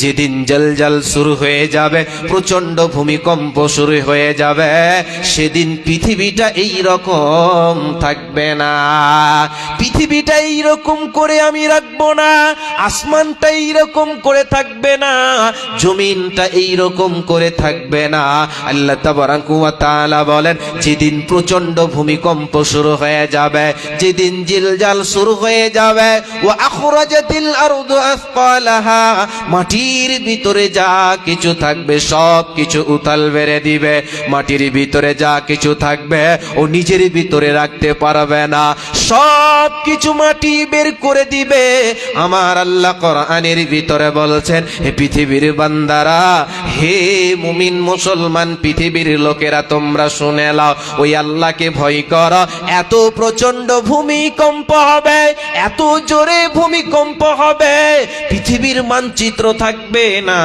যেদিন জলজল শুরু হয়ে যাবে প্রচণ্ড ভূমিকম্প শুরু হয়ে যাবে, সেদিন পৃথিবীটা এই রকম থাকবে না। পৃথিবীটা এই রকম করে আমি রাখব না, আসমানটা এই রকম করে থাকবে না, জমিনটা এই রকম করে থাকবে না। আল্লাহ তাআলা বলেন, যেদিন প্রচণ্ড ভূমিকম্প শুরু হয়ে যাবে, যেদিন জিলজাল শুরু হয়ে যাবে, ওয়া আখরাজাতিল আরদু আসকালাহা মাটির ভিতরে যা কিছু থাকবে, সব কিছু উতাল বেড়ে দিবে। মাটির ভিতরে যা কিছু থাকবে, ও নিজের ভিতরে রাখতে পারবে না। সব কিছু মাটি বের করে দিবে। আমার আল্লাহ কোরআনের ভিতরে বলছেন, হে পৃথিবীর বান্দারা, হে মুমিন মুসলমান, পৃথিবীর লোকেরা, তোমরা শুনে লাও ওই আল্লাহকে ভয় কর। এত প্রচণ্ড ভূমিকম্প হবে, এত জোরে ভূমিকম্প হবে। পৃথিবীর মানচিত্র থাকবে না।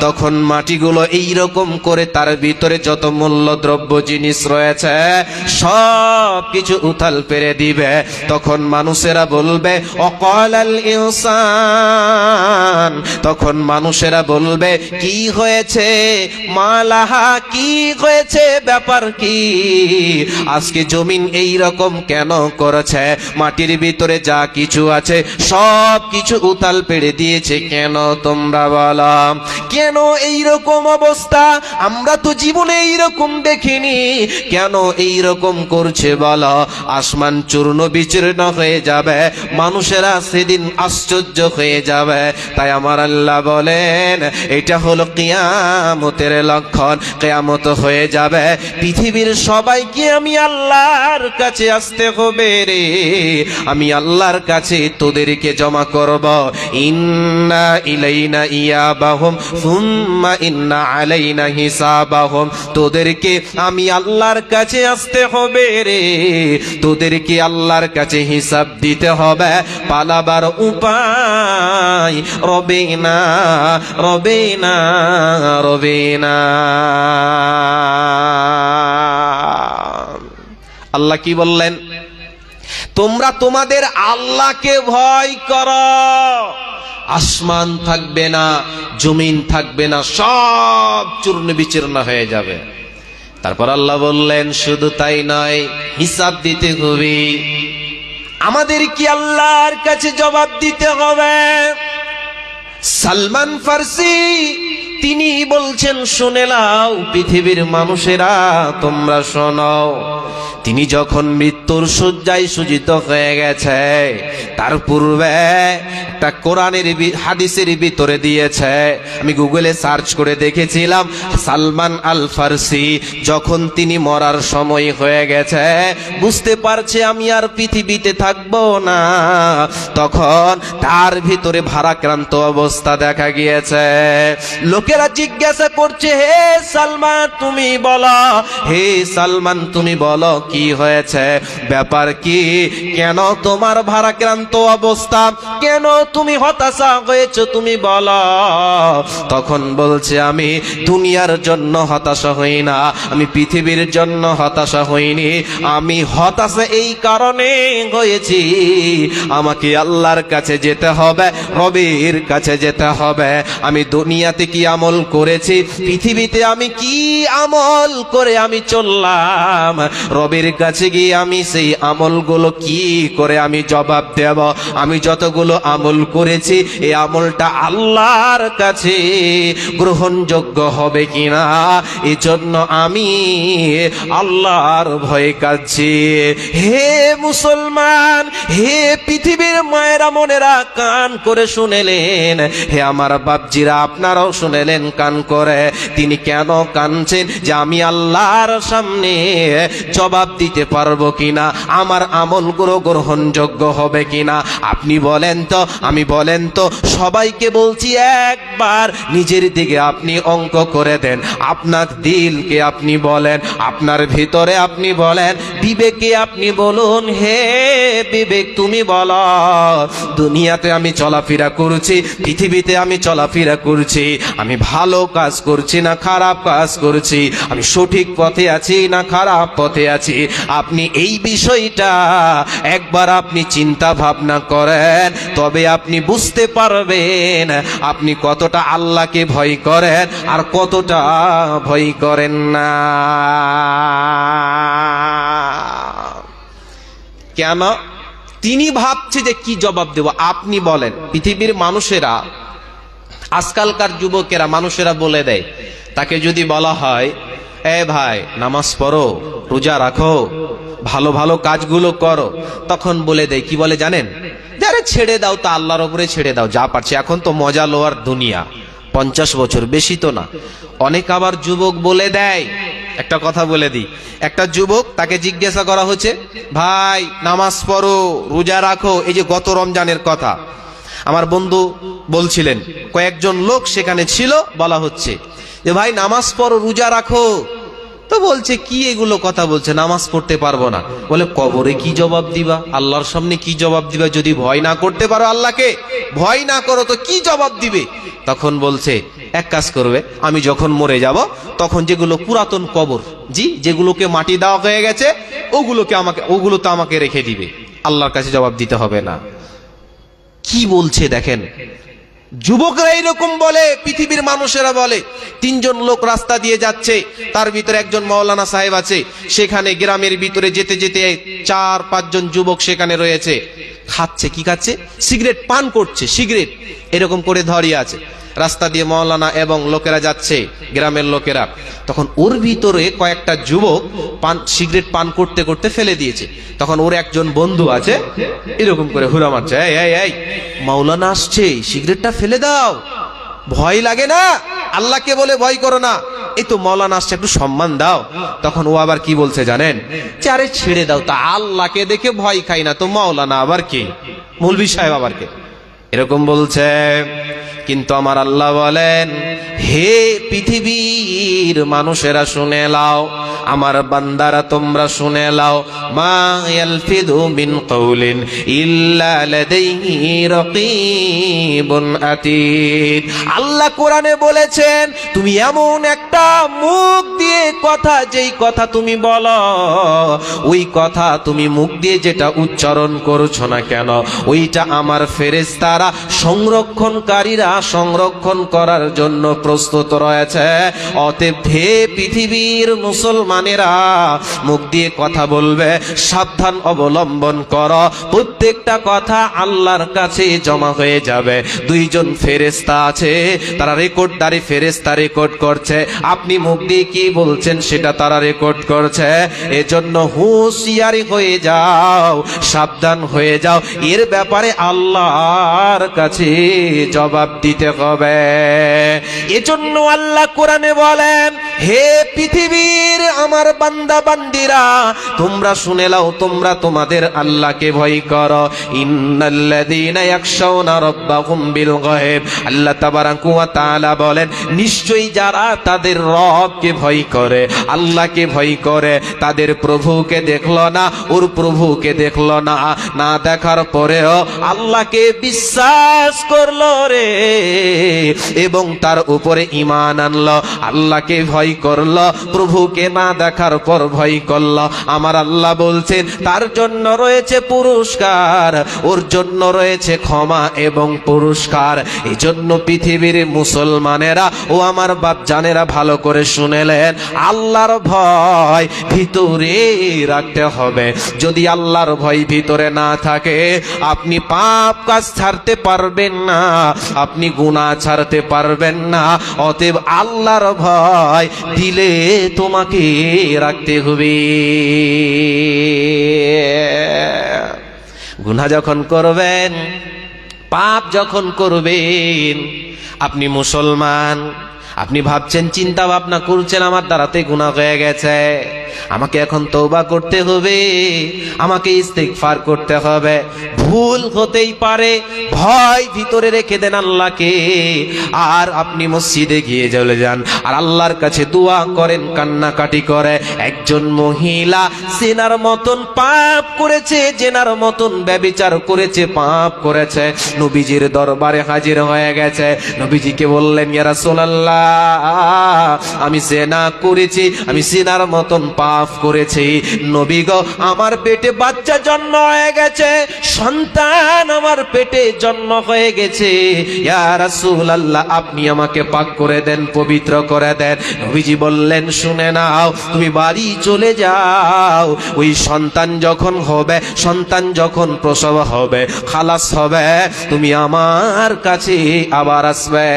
তখন মাটিগুলো এই রকম করে তার ভিতরে যত মূল্য দ্রব্য জিনিস রয়েছে, সব কিছু উথাল পেরে দিবে। তখন মানুষেরা বলবে, অকলাল ইনসান। তখন মানুষেরা বলবে, কি হয়েছে? মালাহা কি হয়েছে? ব্যাপার কি? আজকে জমিন এই রকম কেন করেছে? মাটির ভিতরে যা কিছু আছে, সব কিছু উতাল পেড়ে দিয়েছে কেন তোমরা বলো? কেন এই রকম অবস্থা? আমরা তো জীবনে এই রকম দেখিনি। কেন এই রকম করছে বলো? আসমান চূর্ণ বিচূর্ণ হয়ে যাবে। মানুষেরা সেদিন আশ্চর্য হয়ে যাবে। তাই আমার আল্লাহ বলেন, এটা হলো কিয়ামতের লক্ষণ। কেয়ামত হয়ে যাবে। পৃথিবীর সবাইকে আমি আল্লাহর কাছে আসতে হবে রে। আমি আল্লাহর কাছে তোদেরকে জমা করব। ইন্না ইলাইনা ইয়াবাহুম সুম্মা ইন্না আলাইনা হিসাবাহুম তোদেরকে আমি আল্লাহর কাছে আসতে হবে রে। তোদেরকে আল্লাহর কাছে হিসাব দিতে হবে। পালাবার উপায় রবে না রবে না রবে না। আল্লাহ কি বললেন? তোমরা তোমাদের আল্লাহকে ভয় করো। আসমান থাকবে না, জমিন থাকবে না, সব চূর্ণ বিচূর্ণ হয়ে যাবে। তারপর আল্লাহ বললেন, শুধু তাই নয়, হিসাব দিতে হবে। আমাদের কি আল্লাহর কাছে জবাব দিতে হবে? সালমান ফার্সি, তিনি বলছেন, শুনে নাও, পৃথিবীর মানুষেরা, তোমরা শোনো। তিনি যখন মৃত্যুর শয্যায় সুজিত হয়ে গেছে, তার পূর্বে একটা কোরআনের হাদিসের ভিতরে দিয়েছে। আমি গুগলে সার্চ করে দেখেছিলাম, সালমান আল ফার্সি যখন তিনি মরার সময় হয়ে গেছে, বুঝতে পারছে আমি আর পৃথিবীতে থাকব না। তখন তার ভিতরে ভারাক্রান্ত অবস্থা দেখা গিয়েছে। লোকেরা জিজ্ঞাসা করছে, হে সালমান, তুমি বলো, হে সালমান, তুমি বলো কি হয়েছে? ব্যাপার কি? কেন তোমার ভারাক্রান্ত অবস্থা? কেন তুমি হতাশা হয়েছো তুমি বলো। তখন বলছে, আমি দুনিয়ার জন্য হতাশা হই না, আমি পৃথিবীর জন্য হতাশা হইনি, আমি হতাশা এই কারণে হয়েছি। আমাকে আল্লাহর কাছে যেতে হবে, রবির কাছে যেতে হবে। আমি দুনিয়াতে কি আমল করেছি? পৃথিবীতে আমি কি আমল করে আমি চললাম? রবির কাছে গিয়ে আমি সেই আমলগুলো কি করে আমি জবাব দেব? আমি যতগুলো আমল করেছি, এই আমলটা আল্লাহর কাছে গ্রহণযোগ্য হবে কিনা? এই জন্য আমি আল্লাহর ভয়ে কাছে হে মুসলমান, হে পৃথিবীর মায়েরা মনেরা কান করে শুনেলেন। হে আমার বাপজিরা, আপনারাও শুনেলেন কান করে। তিনি কেন কানছেন যে আমি আল্লাহর সামনে জবাব দিতে পারব কিনা? আমার আমল আমলগুলো গ্রহণযোগ্য হবে কিনা? আপনি বলেন তো, আমি বলেন তো, সবাইকে বলছি একবার নিজের দিকে আপনি অঙ্ক করে দেন। আপনার দিলকে আপনি বলেন, আপনার ভিতরে আপনি বলেন, বিবেকে আপনি বলুন, হে বিবেক, তুমি বলো, দুনিয়াতে আমি চলাফেরা করছি, পৃথিবীতে আমি চলাফেরা করছি, আমি ভালো কাজ করছি না খারাপ কাজ করছি, আমি সঠিক পথে আছি না খারাপ পথে আছি? আপনি এই বিষয়টা একবার আপনি চিন্তা ভাবনা করেন, তবে আপনি বুঝতে পারবেন আপনি কতটা আল্লাহকে ভয় করেন আর কতটা ভয় করেন না। কেন? তিনি ভাবছে যে কি জবাব দেব? আপনি বলেন, পৃথিবীর মানুষেরা, আজকালকার যুবকেরা, মানুষেরা বলে দেয়, তাকে যদি বলা হয়, এ ভাই, নামাজ পড়ো। রোজা রাখো, ভালো ভালো কাজগুলো করো। তখন বলে দেয়, কি বলে জানেন? যারে ছেড়ে দাও তা আল্লাহর উপরে ছেড়ে দাও, যা পারছে। এখন তো মজা লোয়ার দুনিয়া, পঞ্চাশ বছর, বেশি তো না। অনেক আবার যুবক বলে দেয়, একটা কথা বলে দিই। একটা যুবক তাকে জিজ্ঞাসা করা হচ্ছে, ভাই, নামাজ পড়ো, রোজা রাখো। এই যে গত রমজানের কথা। আমার বন্ধু বলছিলেন, কয়েকজন লোক সেখানে ছিল, বলা হচ্ছে যে, ভাই, নামাজ পড়ো, রোজা রাখো। তো বলছে, কি এগুলো কথা বলছে? নামাজ পড়তে পারব না। বলে, কবরে কি জবাব দিবা? আল্লাহর সামনে কি জবাব দিবা? যদি ভয় না করতে পারো আল্লাহকে, ভয় না করো তো কি জবাব দিবে? তখন বলছে, এক কাজ করবে, আমি যখন মরে যাব, তখন যেগুলো পুরাতন কবর, জি, যেগুলোকে মাটি দেওয়া হয়ে গেছে, ওগুলোকে আমাকে, ওগুলো তো আমাকে রেখে দিবে। আল্লাহর কাছে জবাব দিতে হবে না। কি বলছে দেখেন যুবকরা এইরকম বলে, পৃথিবীর মানুষেরা বলে, তিনজন লোক রাস্তা দিয়ে যাচ্ছে, তার ভিতরে একজন মৌলানা সাহেব আছে, সেখানে গ্রামের ভিতরে যেতে যেতে চার, পাঁচজন যুবক সেখানে রয়েছে। খাচ্ছে, কি খাচ্ছে? সিগারেট পান করছে, সিগারেট। এরকম করে ধরিয়ে আছে। রাস্তা দিয়ে মৌলানা এবং লোকেরা যাচ্ছে, গ্রামের লোকেরা। তখন ওর ভিতরে কয়েকটা যুবক পান, সিগারেট পান করতে করতে ফেলে দিয়েছে। তখন ওর একজন বন্ধু আছে, এরকম করে হুরা মারছে, এই মাওলানা আসছে, সিগারেটটা ফেলে দাও। ভয় লাগে না? আল্লাহকে বলে ভয় করো না। এই তো মৌলানা আসছে, একটু সম্মান দাও। তখন ও আবার কি বলছে জানেন? আরে ছেড়ে দাও, তা আল্লাহকে দেখে ভয় খাই না তো মাওলানা আবার কে? মৌলভী সাহেব আবার কে? এরকম বলছে কিন্তু আমার আল্লাহ বলেন, হে পৃথিবীর মানুষেরা শুনে লাও আমার বান্দারা তোমরা শুনে লাও মা আল্লাহ কোরআনে বলেছেন, তুমি এমন একটা মুখ দিয়ে কথা, যেই কথা তুমি বলো, ওই কথা তুমি মুখ দিয়ে যেটা উচ্চারণ করছ না কেন, ওইটা আমার ফেরেশতারা সংরক্ষণকারীরা সংরক্ষণ করার জন্য প্রস্তুত রয়েছে। অতএব হে পৃথিবীর মুসলমানেরা, মুখ দিয়ে কথা বলবে, সাবধান অবলম্বন কর। প্রত্যেকটা কথা আল্লাহর কাছে জমা হয়ে যাবে। দুইজন ফেরেস্তা আছে তারা রেকর্ডদারি ফেরেস্তা রেকর্ড করছে। আপনি মুখ দিয়ে কি বলছেন সেটা তারা রেকর্ড করছে। এজন্য হুঁশিয়ারি হয়ে যাও, সাবধান হয়ে যাও। এর ব্যাপারে আল্লাহর কাছে জবাব দিতে হবে। এজন্য আল্লাহ কোরআনে বলেন হে পৃথিবীর আমার বান্দা বান্দিরা, তোমরা শুনে লাও তোমরা তোমাদের আল্লাহকে ভয় করো। ইন্নাল্লাযীনা ইয়াখশাউনা রাব্বাহুম বিল গায়ব। আল্লাহ তাবারাকু ওয়া তাআলা বলেন, নিশ্চয়ই যারা তাদের রবকে ভয় করে, আল্লাহকে ভয় করে, তাদের প্রভুকে দেখল না, ওর প্রভুকে দেখল না না দেখার পরেও আল্লাহকে বিশ্বাস করল রে, এবং তার উপরে ইমান আনলো। আল্লাহকে ভয় করল, প্রভুকে না দেখার পর ভয় করল। আমার আল্লাহ বলছেন, তার জন্য রয়েছে পুরস্কার, ওর জন্য রয়েছে ক্ষমা এবং পুরস্কার। এই জন্য পৃথিবীর মুসলমানেরা ও আমার বাপ জানেরা ভালো করে শুনেলেন, আল্লাহর ভয় ভিতরে রাখতে হবে। যদি আল্লাহর ভয় ভিতরে না থাকে, আপনি পাপ কাজ ছাড়তে পারবেন না, আপনি গুনাহ ছাড়তে পারবেন না। অতএব আল্লাহর ভয় দিলে তোমাকে রাখতে হবে। গুনা যখন করবেন, পাপ যখন করবেন, আপনি মুসলমান, আপনি ভাবছেন চিন্তা ভাবনা করছেন, আমার দ্বারাতে গুনাহ হয়ে গেছে। আমাকে এখন তৌবা করতে হবে, আমাকে ইস্তেগফার করতে হবে। ভুল হতেই পারে। ভয় ভিতরে রেখে দেন আল্লাহকে। আর আপনি মসজিদে গিয়ে চলে যান। আর আল্লাহর কাছে দোয়া করেন, কান্নাকাটি করে। একজন মহিলা সেনার মতন পাপ করেছে, জেনার মতন ব্যবিচার করেছে, পাপ করেছে। নবীজির দরবারে হাজির হয়ে গেছে। নবীজিকে বললেন, ইয়া রাসূলুল্লাহ, আমি জেনা করেছি, আমি সেনার মতন পাপ পাপ করেছি। নবী গো, আমার পেটে বাচ্চা জন্ম হয়ে গেছে, সন্তান আমার পেটে জন্ম হয়ে গেছে। আপনি আমাকে পাক করে দেন, পবিত্র করে দেন। নবীজি বললেন, শুনে নাও, তুমি বাড়ি চলে যাও। ওই সন্তান যখন হবে, সন্তান যখন প্রসব হবে, খালাস হবে, তুমি আমার কাছে আবার আসবে।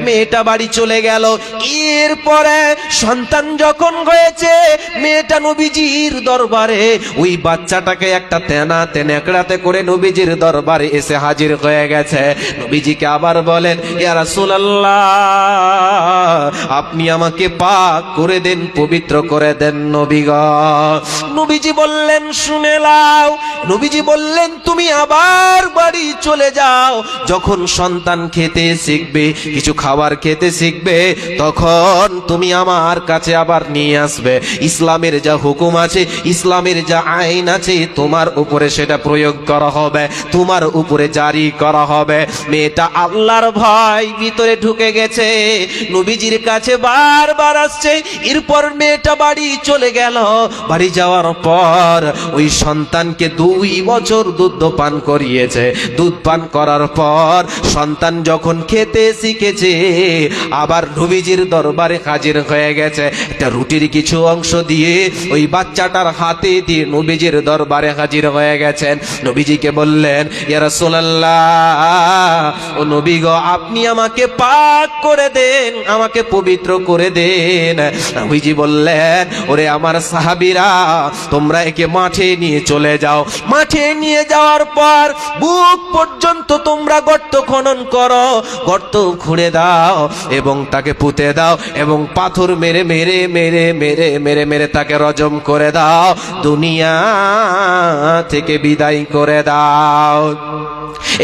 মেয়েটা বাড়ি চলে গেল। এরপরে সন্তান যখন হয়েছে, মেয়েটা নবীজির দরবারে ওই বাচ্চাটাকে একটা তেনা তেনেকড়াতে করে নবীজির দরবারে এসে হাজির হয়ে গেছে। নবীজিকে আবার বলেন, ইয়া রাসূলুল্লাহ, আপনি আমাকে পাক করে দেন, পবিত্র করে দেন নবী গো। নবীজি বললেন, শুনে লাও নবীজি বললেন, তুমি আবার বাড়ি চলে যাও। যখন সন্তান খেতে শিখবে, কিছু খাবার খেতে শিখবে, তখন তুমি আমার কাছে আবার নিয়ে আসবে। ইসলামের যা হুকুম আছে, ইসলামের যা আইন আছে, তোমার উপরে সেটা প্রয়োগ করা। হবে, তোমার উপরে জারি করা হবে। মেয়েটা আল্লাহর ভয় ভিতরে ঢুকে গেছে, নবীজির কাছে বারবার আসছে, এরপর মেয়েটা বাড়ি চলে গেল। বাড়ি যাওয়ার পর ওই সন্তানকে দুই বছর দুধ পান করিয়েছে। দুধ পান করার পর সন্তান যখন খেতে শিখেছে, আবার নবীজির দরবারে হাজির হয়ে গেছে। একটা রুটির কিছু অংশ দিয়ে ওই বাচ্চাটার হাতে দিয়ে নবীজির দরবারে হাজির হয়ে গেছেন। নবীজিকে বললেন, ইয়া রাসূলুল্লাহ, ও আপনি আমাকে পাক করে দেন, আমাকে পবিত্র করে দেন। নবীজি বললেন, ওরে আমার সাহাবীরা, তোমরা একে মাঠে নিয়ে চলে যাও। মাঠে নিয়ে যাওয়ার পর বুক পর্যন্ত তোমরা গর্ত খনন করো, গর্ত খুঁড়ে দাও এবং তাকে পুঁতে দাও এবং পাথর মেরে মেরে মেরে মেরে মেরে মেরে তাকে রজম করে দাও। দুনিয়া থেকে বিদায় করে দাও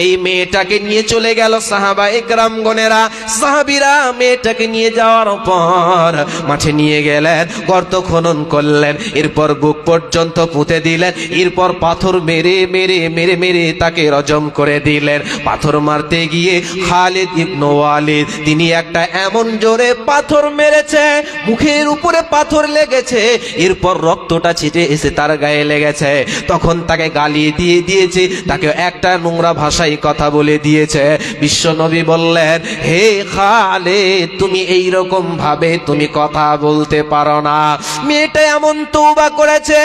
এই মেয়েটাকে নিয়ে চলে গেল সাহাবা একরাম গনেরা সাহাবিরা মেয়েটাকে নিয়ে যাওয়ার পর মাঠে নিয়ে গেলেন, গর্ত খনন করলেন, এরপর বুক পর্যন্ত পুঁতে দিলেন, এরপর পাথর মেরে মেরে মেরে মেরে তাকে রজম করে দিলেন। পাথর মারতে গিয়ে খালিদ ইবনু ওয়ালিদ, তিনি একটা এমন জোরে পাথর মেরেছে, মুখের উপরে পাথর লেগেছে, এরপর রক্তটা ছিটে এসে তার গায়ে লেগেছে। তখন তাকে গালি দিয়ে দিয়েছে, তাকে একটা নোংরা ভাষায় কথা বলে দিয়েছে। বিশ্ব নবী বললেন, হে খালে তুমি এই রকম ভাবে তুমি কথা বলতে পারো না। মেয়েটা এমন তৌবা করেছে,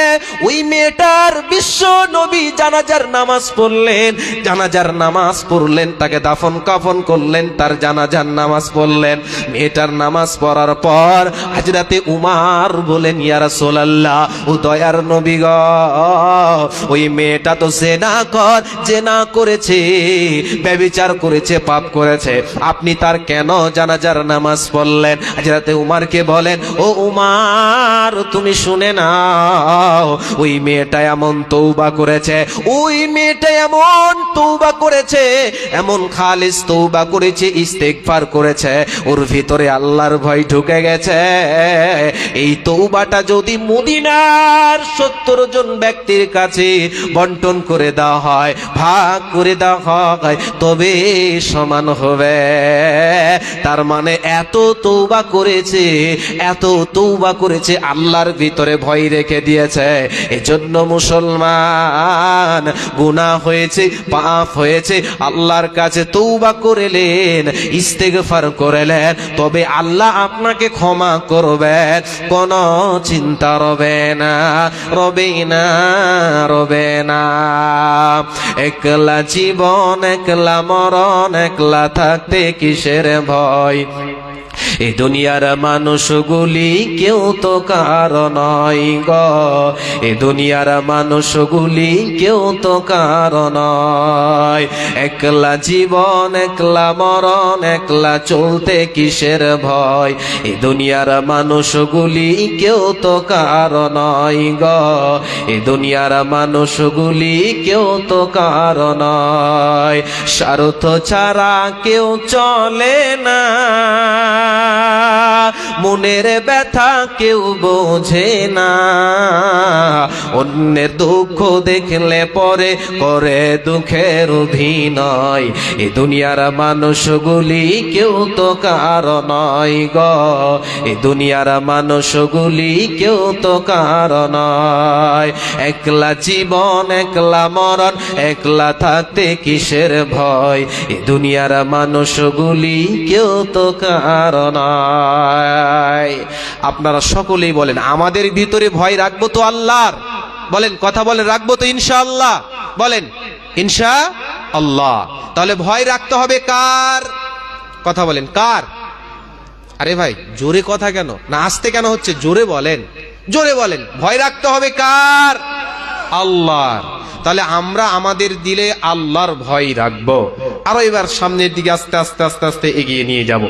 ওই মেয়েটার বিশ্ব নবী জানাজার নামাজ পড়লেন, জানাজার নামাজ পড়লেন, তাকে দাফন কাফন করলেন, তার জানাজার নামাজ পড়লেন। মেয়েটার নামাজ পড়ার পর হাজরাতে উমার বলেন ইয়া রাসূলুল্লাহ, ও দয়ার নবী গ, ওই মেয়েটা তো জেনা কর, জেনা করেছে। ব্যভিচার করেছে, পাপ করেছে। আপনি তার কেন জানাজার নামাজ পড়লেন? হাজরাতে উমারকে বলেন, ও উমার, তুমি শুনে নাও, ওই মেয়েটা এমন তৌবা করেছে, ওই মেয়েটা এমন তৌবা করেছে, এমন খালিস তৌবা করেছে, ইস্তেগফার করেছে, ওর ভিতরে আল্লাহর ভয় ঢুকে গেছে। এই তৌবাটা যদি মদিনার সত্তর জন ব্যক্তির কাছে বন্টন করে দেওয়া হয়, ভাগ করে দেওয়া হয়, তবে সমান হবে। তার মানে এত তৌবা করেছে, এত তৌবা করেছে, আল্লাহর ভিতরে ভয় রেখে দিয়েছে। এজন্য মুসলমান গুনাহ হয়েছে, পাপ হয়েছে, আল্লাহর কাছে তৌবা করেলেন, ইস্তেগফার করেলেন, তবে আল্লাহ আপনাকে ক্ষমা করবেন কোন চিন্তা রবে না রবে না রবে না। একলা জীবন একলা মরণ একলা থাকতে কিসের ভয়? এ দুনিয়ার মানুষগুলি কেউ তো কারও নয় গ। এ দুনিয়ার মানুষগুলি কেউ তো কারও নয়। একলা জীবন, একলা মরণ, একলা চলতে কিসের ভয়? এ দুনিয়ার মানুষগুলি কেউ তো কারও নয় গ। এ দুনিয়ার মানুষগুলি কেউ তো কারও নয়। স্বার্থ ছাড়া কেউ চলে না। মনের ব্যথা কেউ বোঝে না। অন্যের দুঃখ দেখলে পরে করে দুঃখের অভিনয়। এ দুনিয়ার মানুষগুলি কেউ তো কারও নয় গ। এ দুনিয়ার মানুষগুলি কেউ তো কারও নয়। একলা জীবন, একলা মরণ, একলা থাকতে কিসের ভয়? এ দুনিয়ার মানুষগুলি কেউ তো কারও নয় আপনারা সকলেই বলেন, আমাদের ভিতরে ভয় রাখব তো আল্লাহর। বলেন, কথা বলেন, রাখব তো ইনশাআল্লাহ। বলেন ইনশা আল্লাহ তাহলে ভয় রাখতে হবে কার? কথা বলেন, কার? আরে ভাই, জোরে কথা কেন? না, আসতে কেন হচ্ছে? জোরে বলেন জোরে বলেন। ভয় রাখতে হবে কার? আল্লাহর। তাহলে আমরা আমাদের দিলে আল্লাহর ভয় রাখব। আরও এবার সামনের দিকে আস্তে আস্তে আস্তে আস্তে এগিয়ে নিয়ে যাব।